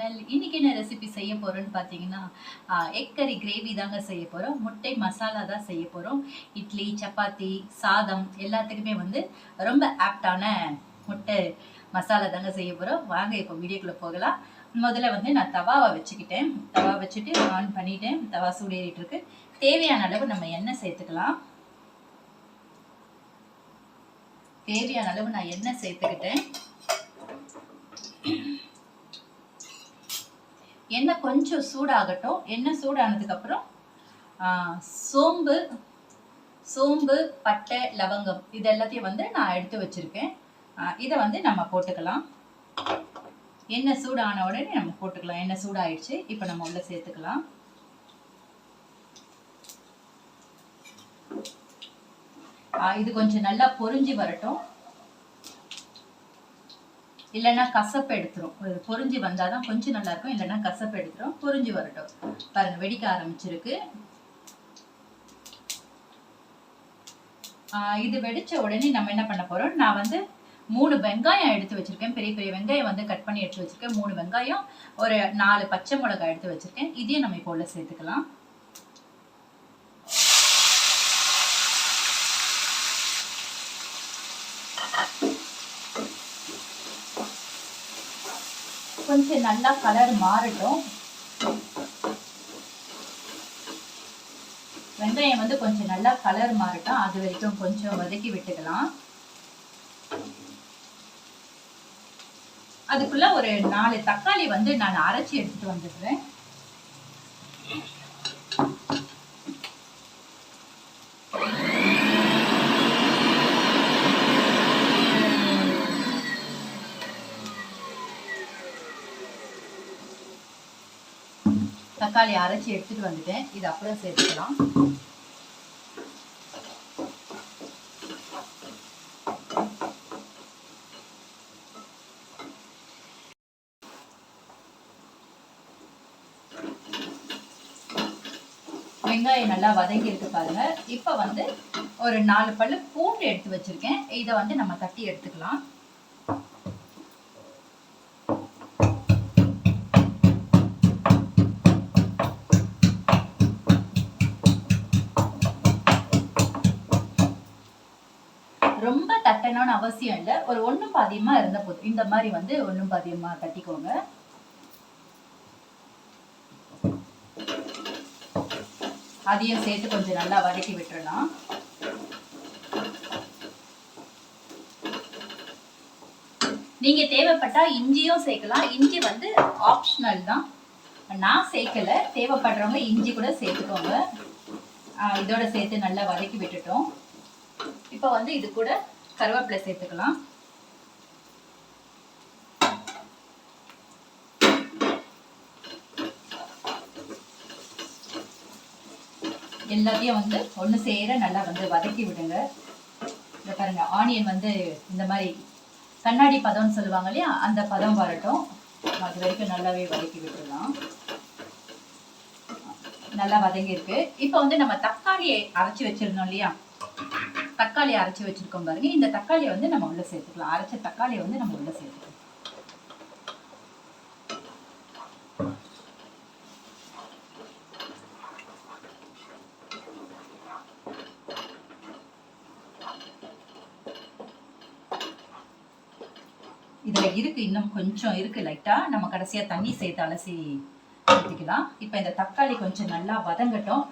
Channel இன்னைக்கு என்ன recipe செய்ய போறோம்னு பார்த்தீங்கன்னா எக் கறி கிரேவி தாங்க செய்ய போறோம். முட்டை மசாலா தான் செய்ய போறோம். இட்லி சப்பாத்தி சாதம் எல்லாத்துக்குமே வந்து ரொம்ப ஆப்டான முட்டை மசாலா தாங்க செய்ய போறோம். வாங்க இப்போ வீடியோக்குள்ள போகலாம். முதல்ல வந்து நான் தவாவை வச்சுக்கிட்டேன். தவா வச்சுட்டு ஆன் பண்ணிட்டேன். தவா சூடேறிட்டு இருக்கு தேவையான அளவு நம்ம எண்ணெய் சேர்த்துக்கலாம். தேவையான அளவு நான் எண்ணெய் சேர்த்துக்கிட்டேன். எண்ணெய் கொஞ்சம் சூடாகட்டும் எண்ணெய் சூடானதுக்கப்புறம் சோம்பு சோம்பு பட்டை லவங்கம் இது எல்லாத்தையும் வந்து நான் எடுத்து வச்சுருக்கேன். இதை வந்து நம்ம போட்டுக்கலாம். எண்ணெய் சூடான உடனே நம்ம போட்டுக்கலாம். எண்ணெய் சூடாயிடுச்சு இப்போ நம்ம உள்ள சேர்த்துக்கலாம். இது கொஞ்சம் நல்லா பொரிஞ்சு வரட்டும். இல்லைன்னா கசப்பு எடுத்துரும். பொறிஞ்சு வந்தால் தான் கொஞ்சம் நல்லா இருக்கும் இல்லைன்னா கசப்பு எடுத்துரும். பொறிஞ்சு வரட்டும். பாருங்க வெடிக்க ஆரம்பிச்சிருக்கு. இது வெடிச்ச உடனே நம்ம என்ன பண்ண போறோம்? நான் வந்து மூணு வெங்காயம் எடுத்து வச்சிருக்கேன். பெரிய பெரிய வெங்காயம் வந்து கட் பண்ணி எடுத்து வச்சிருக்கேன். மூணு வெங்காயம் ஒரு நாலு பச்சை மிளகாய் எடுத்து வச்சிருக்கேன். இதையும் நம்ம இப்போ உள்ள சேர்த்துக்கலாம். கொஞ்சம் நல்லா கலர் மாறட்டும். வெங்காயம் வந்து கொஞ்சம் நல்லா கலர் மாறட்டும். அது வரைக்கும் கொஞ்சம் வதக்கி விட்டுக்கலாம். அதுக்குள்ள ஒரு நாலு தக்காளி வந்து நான் அரைச்சி எடுத்துட்டு வந்துடுறேன். தக்காளி அரைச்சி எடுத்துட்டு வந்துட்டேன். இது அப்புறம் சேர்த்துக்கலாம் வெங்காயம் நல்லா வதங்கி இருக்கு பாருங்க. இப்போ வந்து ஒரு நாலு பல்லு பூண்டு எடுத்து வச்சிருக்கேன். இதை வந்து நம்ம தட்டி எடுத்துக்கலாம். ரொம்ப தட்டணும்னு அவசியம் இல்லை. ஒரு ஒன்றும் பாதியமாக இருந்த போதும். இந்த மாதிரி வந்து ஒன்றும் பாதியமாக தட்டிக்கோங்க. அதையும் சேர்த்து கொஞ்சம் நல்லா வதக்கி விட்டுடலாம் நீங்க தேவைப்பட்டா இஞ்சியும் சேர்க்கலாம். இஞ்சி வந்து ஆப்ஷனல் தான். நான் சேர்க்கல. தேவைப்படுறவங்க இஞ்சி கூட சேர்த்துக்கோங்க. இதோட சேர்த்து நல்லா வதக்கி விட்டுட்டோம். இப்போ வந்து இது கூட கருவேப்பிலை சேர்த்துக்கலாம். எல்லாத்தையும் வந்து ஒன்று சேர நல்லா வந்து வதக்கி விடுங்க. இந்த பாருங்க ஆனியன் வந்து இந்த மாதிரி கண்ணாடி பதம்னு சொல்லுவாங்க இல்லையா? அந்த பதம் வரட்டும். அது வரைக்கும் நல்லாவே வதக்கி விட்டுடலாம். நல்லா வதங்கி இருக்கு இப்போ வந்து நம்ம தக்காளியை அரைச்சி வச்சிருந்தோம் இல்லையா? தக்காளி அரைச்சி வச்சிருக்கோம் பாருங்க. இந்த தக்காளியை வந்து நம்ம உள்ள சேர்த்துக்கலாம். அரைச்ச தக்காளியை வந்து நம்ம உள்ள சேர்த்துக்கலாம். இதுல இருக்கு இன்னும் கொஞ்சம் இருக்கு லைட்டா நம்ம கடைசியா தண்ணி சேர்த்து அலசி ஊற்றிக்கலாம் இப்போ இந்த தக்காளி கொஞ்சம் நல்லா வதங்கட்டும்.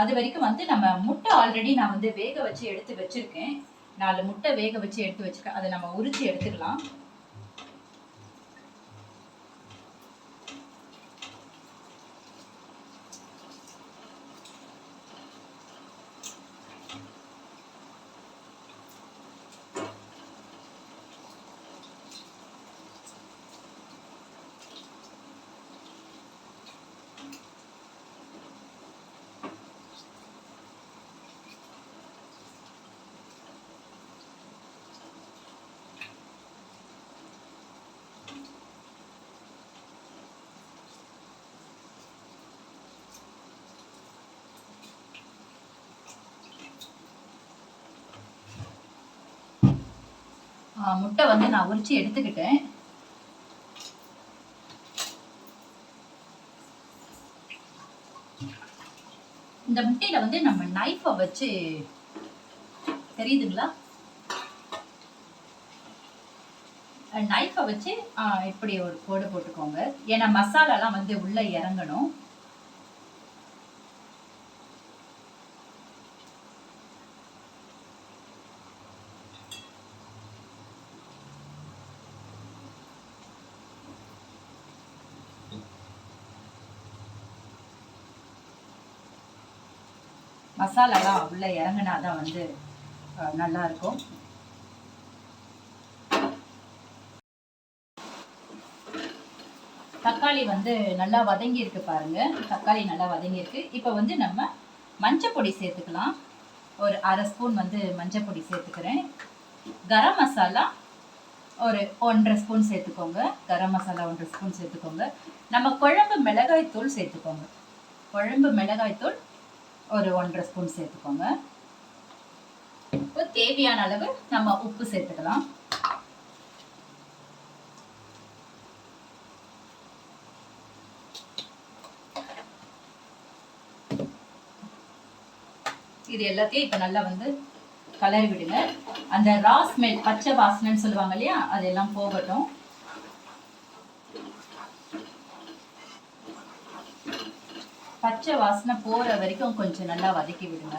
அது வரைக்கும் வந்து நம்ம முட்டை ஆல்ரெடி நான் வந்து வேக வச்சு எடுத்து வச்சிருக்கேன். நாலு முட்டை வேக வச்சு எடுத்து வச்சிருக்கேன். அதை நம்ம உரிச்சு எடுத்துக்கலாம். முட்டை வந்து நான் உரிச்சு எடுத்துக்கிட்டேன். இந்த முட்டையில வந்து நம்ம நைஃபை வச்சு தெரியுதுங்களா? நைஃபை வச்சு இப்படி ஒரு கோடு போட்டுக்கோங்க. ஏன்னா மசாலாலாம் வந்து உள்ள இறங்கணும். மசாலாலாம் உள்ளே இறங்கினா தான் வந்து நல்லாயிருக்கும் நல்லா இருக்கும் தக்காளி வந்து நல்லா வதங்கி இருக்கு பாருங்க. தக்காளி நல்லா வதங்கி இருக்கு இப்போ வந்து நம்ம மஞ்சப்பொடி சேர்த்துக்கலாம். ஒரு அரை ஸ்பூன் வந்து மஞ்சப்பொடி சேர்த்துக்கிறேன். கரம் மசாலா ஒரு ஒன்றரை ஸ்பூன் சேர்த்துக்கோங்க. கரம் மசாலா ஒன்றரை ஸ்பூன் சேர்த்துக்கோங்க. நம்ம குழம்பு மிளகாய் தூள் சேர்த்துக்கோங்க. குழம்பு மிளகாய் தூள் ஒரு ஒன்றரை ஸ்பூன் சேர்த்துக்கோங்க. இப்போ தேவையான அளவு நம்ம உப்பு சேர்த்துக்கலாம். இது எல்லாத்தையும் இப்போ நல்லா வந்து கலரி விடுங்க. அந்த ரா ஸ்மெல் பச்சை வாசனைன்னு சொல்லுவாங்க இல்லையா? அதெல்லாம் போகட்டும். பச்சை வாசனை போற வரைக்கும் கொஞ்சம் நல்லா வதக்கி விடுங்க.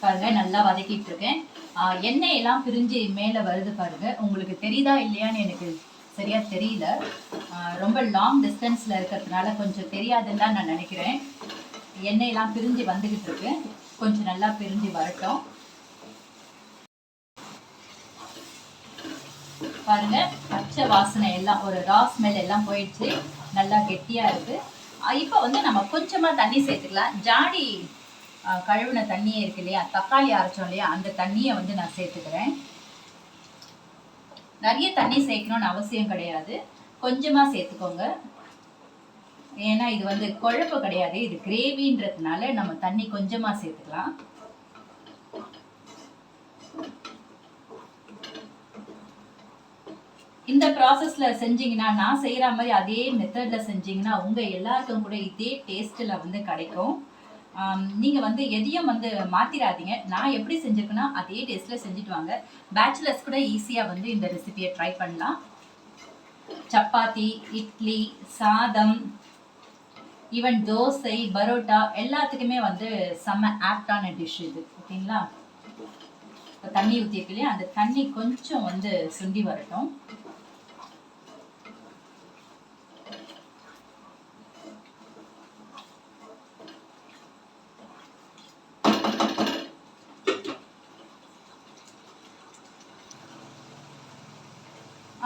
பாருங்க நல்லா வதக்கிட்டு இருக்கேன். ஆஹ் எண்ணெய் எல்லாம் பிரிஞ்சு மேலே வருது பாருங்க. உங்களுக்கு தெரியுதா இல்லையான்னு எனக்கு சரியா தெரியல. ஆஹ் ரொம்ப லாங் டிஸ்டன்ஸ்ல இருக்கிறதுனால கொஞ்சம் தெரியாதுன்னு தான் நான் நினைக்கிறேன். எண்ணெயெல்லாம் பிரிஞ்சு வந்துக்கிட்டு இருக்கு. கொஞ்சம் நல்லா பிரிஞ்சு வரட்டும். பாருங்க பச்சை வாசனை எல்லாம் ஒரு ரா ஸ்மெல் எல்லாம் போயிடுச்சு. நல்லா கெட்டியா இருக்கு. இப்போ வந்து நம்ம கொஞ்சமா தண்ணி சேர்த்துக்கலாம். ஜாடி கழுவின தண்ணியே இருக்கு இல்லையா? தக்காளி அரைச்சோம் இல்லையா? அந்த தண்ணியை வந்து நான் சேர்த்துக்கிறேன். நிறைய தண்ணி சேர்க்கணும்னு அவசியம் கிடையாது. கொஞ்சமா சேர்த்துக்கோங்க. ஏன்னா இது வந்து குழப்பு கிடையாது. இது கிரேவின்றதுனால நம்ம தண்ணி கொஞ்சமா சேர்த்துக்கலாம். இந்த ப்ராசஸ்ல செஞ்சீங்கன்னா நான் செய்யற மாதிரி அதே மெத்தட்ல செஞ்சீங்கன்னா உங்க எல்லாருக்கும் கூட இதே டேஸ்ட்ல வந்து கிடைக்கும். ஆம், நீங்க வந்து எதையும் வந்து மாத்திராதீங்க. நான் எப்படி செஞ்சிருக்கேன்னா அதே டேஸ்ட்ல செஞ்சுட்டு வாங்க. பேச்சுலர்ஸ் கூட ஈஸியா வந்து இந்த ரெசிபியை ட்ரை பண்ணலாம். சப்பாத்தி இட்லி சாதம் ஈவன் தோசை பரோட்டா எல்லாத்துக்குமே வந்து செம்ம ஆப்டான டிஷ் இது. ஓகேங்களா? இப்போ தண்ணி ஊற்றிருக்கு இல்லையா? அந்த தண்ணி கொஞ்சம் வந்து சுண்டி வரட்டும்.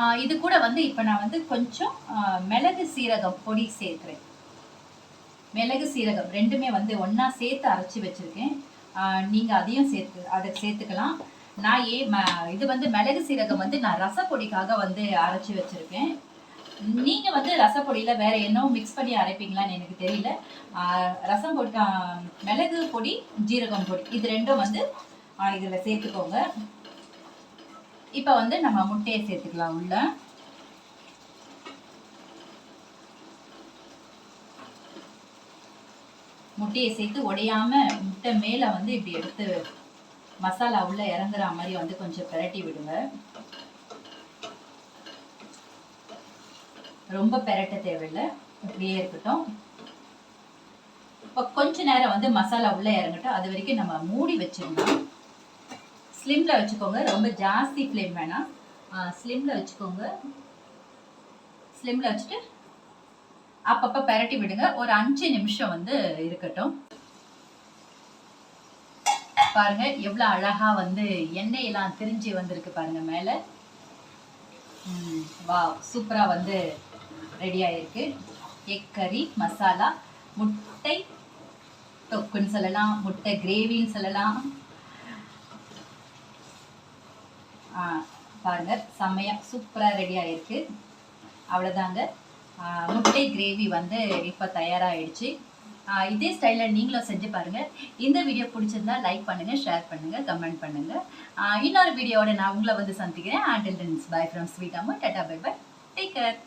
ஆஹ் இது கூட வந்து இப்போ நான் வந்து கொஞ்சம் மிளகு சீரகம் பொடி சேர்க்குறேன். மிளகு சீரகம் ரெண்டுமே வந்து ஒன்றா சேர்த்து அரைச்சி வச்சுருக்கேன். நீங்கள் அதையும் சேர்த்து அதை சேர்த்துக்கலாம். நான் ஏ ம இது வந்து மிளகு சீரகம் வந்து நான் ரசப்பொடிக்காக வந்து அரைச்சி வச்சுருக்கேன். நீங்கள் வந்து ரசப்பொடியில் வேறு என்ன மிக்ஸ் பண்ணி அரைப்பீங்களான்னு எனக்கு தெரியல. ரசம் பொடி மிளகு பொடி ஜீரகம் பொடி இது ரெண்டும் வந்து இதில் சேர்த்துக்கோங்க. இப்போ வந்து நம்ம முட்டையை சேர்த்துக்கலாம் உள்ள. முட்டையை சேர்த்து உடையாம முட்டை மேலே வந்து இப்படி எடுத்து மசாலா உள்ள இறங்குற மாதிரி வந்து கொஞ்சம் பிரட்டி விடுங்க. ரொம்ப பெரட்ட தேவையில்லை. இப்படியே இருக்கட்டும். இப்போ கொஞ்ச நேரம் வந்து மசாலா உள்ள இறங்கட்டும். அது வரைக்கும் நம்ம மூடி வச்சிடணும் ஸ்லிம்ல வச்சுக்கோங்க. ரொம்ப ஜாஸ்தி ஃப்ளேம் வேணாம். ஸ்லிம்ல வச்சுக்கோங்க. ஸ்லிம்ல வச்சுட்டு அப்பப்ப பெரட்டி விடுங்க. ஒரு அஞ்சு நிமிஷம் வந்து இருக்கட்டும். பாருங்க எவ்வளவு அழகா வந்து எண்ணெய் எல்லாம் திரிஞ்சு வந்திருக்கு பாருங்க மேல. ம், வா சூப்பரா வந்து ரெடி ஆயிருக்கு. எக் கறி மசாலா முட்டை தொக்குன்னு சொல்லலாம் முட்டை கிரேவின்னு சொல்லலாம். ஆ, பாருங்க செம்மையா சூப்பரா ரெடி ஆயிருக்கு. அவ்வளோதாங்க முட்டை கிரேவி வந்து இப்போ தயாராகிடுச்சு இதே ஸ்டைலில் நீங்களும் செஞ்சு பாருங்கள் இந்த வீடியோ பிடிச்சிருந்தா லைக் பண்ணுங்கள் ஷேர் பண்ணுங்கள் கமெண்ட் பண்ணுங்கள் இன்னொரு வீடியோவோட நான் உங்களை வந்து சந்திக்கிறேன். ஆண்டில் டென்ஸ் பை ஃப்ரம் ஸ்வீட் அம்மா tata bye bye take care